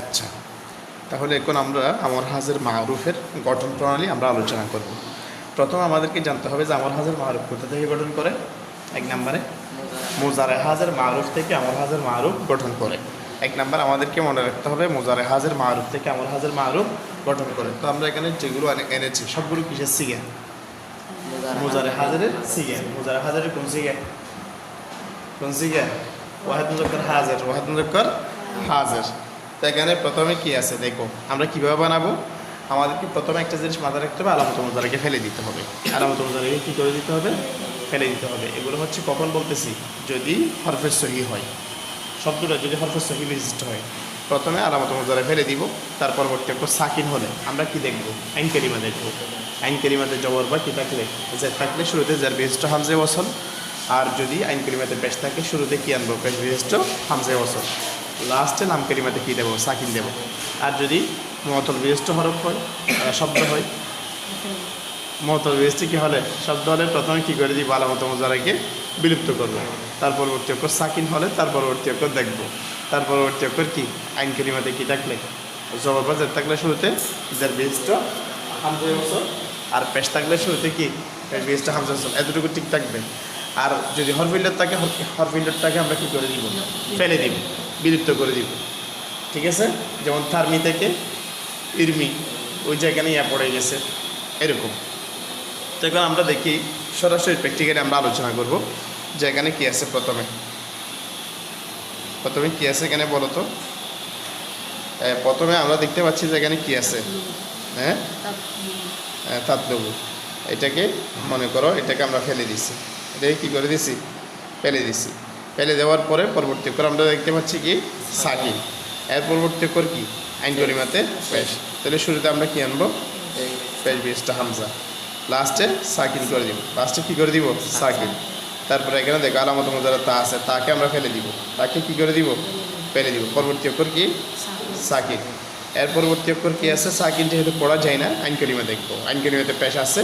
আচ্ছা তাহলে এখন আমরা আমার হাজের মারুফের গঠন প্রণালী আমরা আলোচনা করব। প্রথম আমাদেরকে জানতে হবে যে আমার হাজের মারুফ কোথা থেকে গঠন করে? এক নম্বরে, মোজারে হাজের মারুফ থেকে আমার হাজের মারুফ গঠন করে। এক নাম্বার, আমাদেরকে মনে রাখতে হবে মোজারে হাজের মারুফ থেকে আমার হাজের মারুফ গঠন করে। তো আমরা এখানে যেগুলো এনেছি, সবগুলো কিসের সিগে মোজারে হাজারের সিগে মোজারে হাজারের কোন সিগে কোন সিগে ওয়াহেদ মুজক্কর হাজার। ওয়াহেদ মুজক্কর হাজার। এখানে প্রথমে কি আছে? দেখো, আমরা কীভাবে বানাবো? আমাদেরকে প্রথমে একটা জিনিস মাথায় রাখতে হবে আলামত মোজারাকে ফেলে দিতে হবে। আলামত মোজারাকে কী করে দিতে হবে? ফেলে দিতে হবে। এগুলো হচ্ছে কখন বলতেছি, যদি হরফের সহি হয়। শব্দটা যদি হরফের সহি বিশিষ্ট হয়। প্রথমে আলামত মোজারা ফেলে দিব, তার পরবর্তী অক্ষর সাকিন হলে আমরা কি দেখব? আইন কেরিমা দেখব। আইন কেরিমাতে জবর বা কি থাকলে? যে থাকলে শুরুতে যার বিশিষ্ট হামজে ওসল আর যদি আইন কেরিমাতে পেশ থাকে, শুরুতে কি আনব? পেশ বিশিষ্ট হামজে ওসল লাস্টে নাম কেরিমাতে কী দেবো? সাকিন দেবো। আর যদি মতল বিশিষ্ট হরফ হয় শব্দ হয় মতল বিশিষ্ট কী হলে? শব্দ হলে প্রথমে কী করে দিব আলামত মোজারাকে বিলুপ্ত করব। তার পরবর্তী অক্ষর সাকিন হলে তার পরবর্তী অক্ষর দেখব। তার পরবর্তী অক্ষর কি? আইন কেরিমাতে কি থাকলে? জবর বা জের থাকলে শুরুতে হামজা ওসল আর পেশ থাকলে শুরুতে কি? পেশ বিশিষ্ট হামজা এতটুকু ঠিক থাকবে। আর যদি হরফিল্ডার থাকে হরফিল্ডারটাকে আমরা কী করে দিব? ফেলে দিব। বিলুপ্ত করে দিব। ঠিক আছে? যেমন থার্মি থেকে ইরমি, ওই জায়গায় ইয়া পড়ে গেছে। এরকম। তো এখন আমরা দেখি, সরাসরি প্র্যাকটিক্যালি আমরা আলোচনা করব যে এখানে কী আছে প্রথমে। প্রথমে কী আছে এখানে বলো তো? প্রথমে আমরা দেখতে পাচ্ছি যে এখানে কী আছে। হ্যাঁ তাতলবু। এটাকে মনে করো, এটাকে আমরা ফেলে দিছি। এটাকে কী করে দিছি? ফেলে দিছি। ফেলে দেওয়ার পরে পরবর্তী করে আমরা দেখতে পাচ্ছি কি? সাকিন এর পরবর্তী করে কি? আইন করিমাতে পেশ। তাহলে শুরুতে আমরা কি আনব? পেশ বিশটা হামজা। লাস্টে সাকিন করে দিব। লাস্টে কি করে দিব? সাকিন তারপরে এখানে দেখো আলামত মজারা তা আছে, তাকে আমরা ফেলে দিব। তাকে কি করে দিব? ফেলে দিব। পরবর্তী অক্ষর কি? সাকিন এর পরবর্তী অক্ষর কি আছে? সাকিন যেহেতু পড়া যায় না আইন কলিমা দেখব। আইন কলিমাতে পেশ আছে।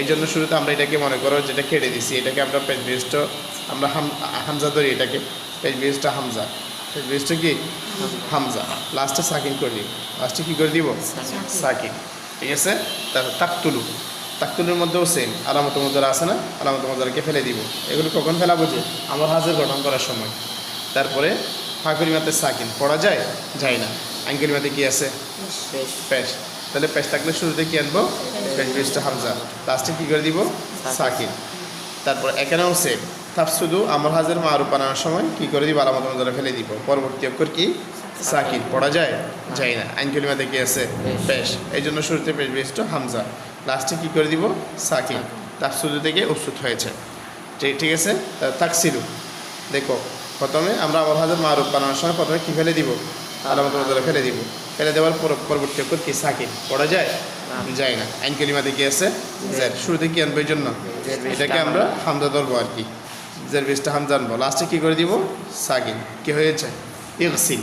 এই জন্য শুরুতে আমরা এটাকে মনে করো যেটা কেটে দিছি, এটাকে আমরা পেজ বিশিষ্ট আমরা হাম, হামজা ধরি এটাকে। পেজ বিশিষ্ট হামজা। পেশ বিশিষ্ট কি? হামজা। লাস্টে সাকিন করে দিব। লাস্টে কী করে দিব? সাকিন ঠিক আছে? তারপর তাকতুলু। তাকতুলের মধ্যেও সেম আলামত মজারা আছে না? আলামত মজারাকে ফেলে দিব। এগুলো কখন ফেলা বুঝে? আমার হাজের গঠন করার সময়। তারপরে ফাঁকুরিমাতে সাকিন পড়া যায়? যায় না। আঙ্কেলিমাতে কি আছে? পেশ তাহলে পেশ থাকলে শুরুতে কি আনব? পেশ বিশটা হামজা। লাস্টে কি করে দিব? সাকিন তারপর এখানেও সেম শুধু আমার হাজের মারুপ বানানোর সময় কি করে দিব? আলামত মজারা ফেলে দিব। পরবর্তী অক্ষর কি? সাকিন পড়া যায়? যায় না। আইনকলিমাতে কি আছে? পেশ এই জন্য শুরুতে পেশ বিশিষ্ট হামজা। লাস্টে কি করে দিব? তার শুধু থেকে উৎসুত হয়েছে। ঠিক ঠিক আছে? তাকসিরু। দেখো প্রথমে আমরা আবার হাজার মারুফ বানানোর সময় প্রথমে কি ফেলে দিব? আলামত মজারা ফেলে দিব। ফেলে দেওয়ার পর পরবর্তী অক্ষর কি? সাকিন পড়া যায়? যায় না। আইন কলিমাতে কি আছে? জের। শুরুতে কি আনব এই জন্য? এটাকে আমরা হামজা ধরবো আর কি। জের বিশটা হামজা আনব। লাস্টে কি করে দিব? সাকিন কি হয়েছে? ইগসিল।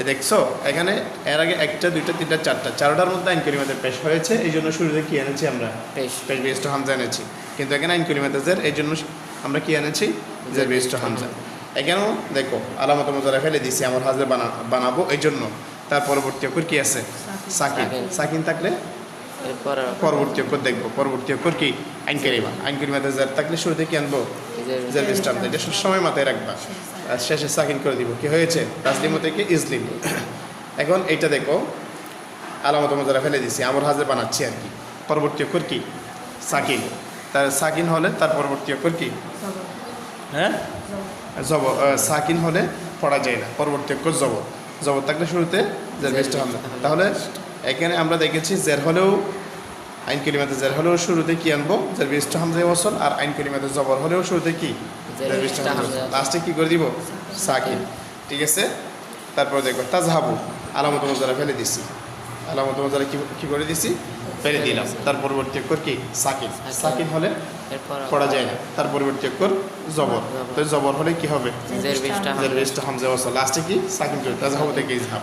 এ দেখছ? এখানে এর আগে একটা দুইটা তিনটা চারটা। চারটার মধ্যে আইন কলিমাতে পেশ হয়েছে। এই জন্য শুরুতে কি এনেছি আমরা? পেশ। পেশ হামজা এনেছি। কিন্তু এখানে আইন কলিমাতে জের। এই জন্য আমরা কি এনেছি? জের বিশিষ্ট হামজা। এখানেও দেখো আলামত মজারা ফেলে দিছি আমার হাজরে বানা বানাবো এই জন্য। তার পরবর্তী অক্ষর কি আছে? সাকিন। সাকিন। থাকলে পরবর্তী অক্ষর দেখব। পরবর্তী অক্ষর কি? আইন করিমা। আইন করিমাতে জের থাকলে শুরুতে কি আনব? জের এটা সবসময় মাথায় রাখবা। আর শেষে সাকিন করে দিব। কি হয়েছে? তাসলিম থেকে ইসলিম এখন এইটা দেখো। আলামত মজারা ফেলে দিছি আমার হাজরে বানাচ্ছি আর কি। পরবর্তী অক্ষর কি? সাকিন। তার সাকিন হলে তার পরবর্তী অক্ষর কি? হ্যাঁ? জব সাকিন হলে পড়া যায় না পরবর্তী অক্ষর জবর জবর থাকলে শুরুতে জের বেস্ট তাহলে এখানে আমরা দেখেছি জের হলেও আইন কলিমাতে জের হলেও শুরুতে কি আনব? জের বেস্ট হামজা ওসল আর আইন কলিমাতে জবর হলেও শুরুতে কি। লাস্টে কি করে দিব? সাকিন। ঠিক আছে? তারপর দেখো তাজহাবু। আলামত মজারা ফেলে দিছি। আলামত মজারা কি করে দিছি? ফেলে দিলাম। তার পরবর্তী অক্ষর কি? সাকিন। সাকিন। হলে পড়া যায় না। তার পরিবর্তে অক্ষর জবর। তো জবর হলে কি হবে? হামজা। ওয়াসা লাস্টে কি? সাকিন করে তাজহাব থেকে ইজহাব?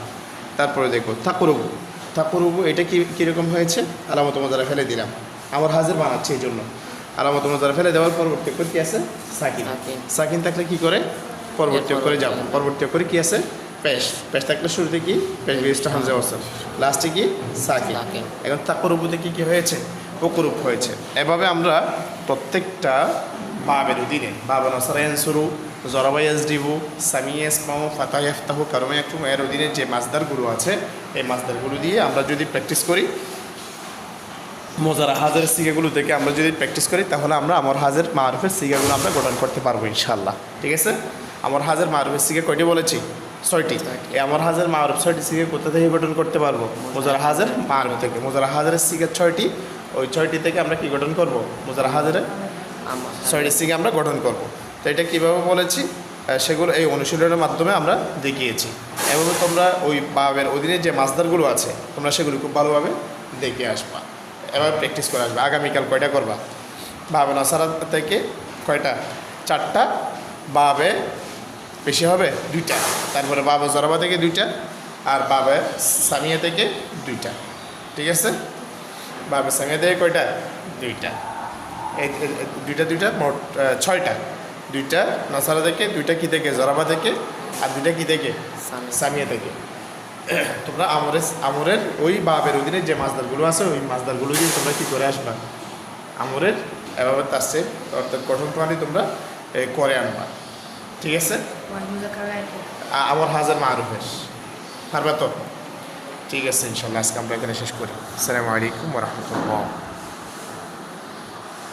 তারপরে দেখো তাকুরুবু। তাকুরুবু এটা কি কীরকম হয়েছে? আলামত মজারা ফেলে দিলাম। আমার হাজির বানাচ্ছে এই জন্য। আলামত মজারা ফেলে দেওয়ার পরবর্তী অক্ষর কি আছে? সাকিন। সাকিন। থাকলে কি করে? পরবর্তী অক্ষরে যাব। পরবর্তী অক্ষরে কি আছে? পেশ পেশ থাকলে শুরুতে কি? পেশ বিশিষ্ট হামজা ওয়াসাল লাস্টে কি? সাকিন। এখন তাকরুবুতে কি কি হয়েছে? উপরূপ হয়েছে। এভাবে আমরা প্রত্যেকটা বাবের অধীনে বাবা নসারায়ন শুরু জরাবাইয়াস ডিবু সামিয়াস মামু ফাতাহ ইফতাহু কারমে একটু এর অধীনে যে মাছদারগুলো আছে এই মাছদারগুলো দিয়ে আমরা যদি প্র্যাকটিস করি মোজারা হাজার সিগাগুলো থেকে আমরা যদি প্র্যাকটিস করি তাহলে আমরা আমার হাজার মারুফের সিগাগুলো আমরা গঠন করতে পারব ইনশাল্লাহ ঠিক আছে? আমার হাজার মারুফের সিগা কয়টি বলেছি? ছয়টি। আমার হাজার মারুফ ছয়টি সিগা কোথা থেকে গঠন করতে পারব? মোজারা হাজার মারুফ থেকে। মোজারা হাজারের সিগা ছয়টি। ওই ছয়টি থেকে আমরা কি গঠন করব? মোজারা হাজারে আমার ছয়টি সিগা আমরা গঠন করব। তো এটা কীভাবে বলেছি? সেগুলো এই অনুশীলনের মাধ্যমে আমরা দেখিয়েছি। এভাবে তোমরা ওই বাবের অধীনে যে মাছদারগুলো আছে, তোমরা সেগুলো খুব ভালোভাবে দেখে আসবা। এবার প্র্যাকটিস করে আসবে। আগামীকাল কয়টা করবা? বাবে নাসারা থেকে কয়টা? চারটা বাবে বেশি হবে দুইটা। তারপরে বাবা জরাবা থেকে দুইটা আর বাবে সামিয়া থেকে দুইটা। ঠিক আছে? বাবে সামিয়া থেকে কয়টা? দুইটা। দুইটা দুইটা মোট ছয়টা। দুইটা নাসারা থেকে দুইটা কি থেকে? জরাবা থেকে আর দুইটা কি থেকে? সামিয়া। থেকে। তোমরা আমরের আমরের ওই বাবের অধীনে যে মাছদারগুলো আছে ওই মাছদারগুলো দিয়ে তোমরা কী করে আসবা? আমরের এভাবে তার সে অর্থাৎ গঠন প্রণালী তোমরা করে আনবা। ঠিক আছে? আমার হাজার মারুফের। পারবা তো? ঠিক আছে ইনশাল্লাহ আজকে আমরা এখানে শেষ করি। আসসালামু আলাইকুম রহমতুল্লাহ।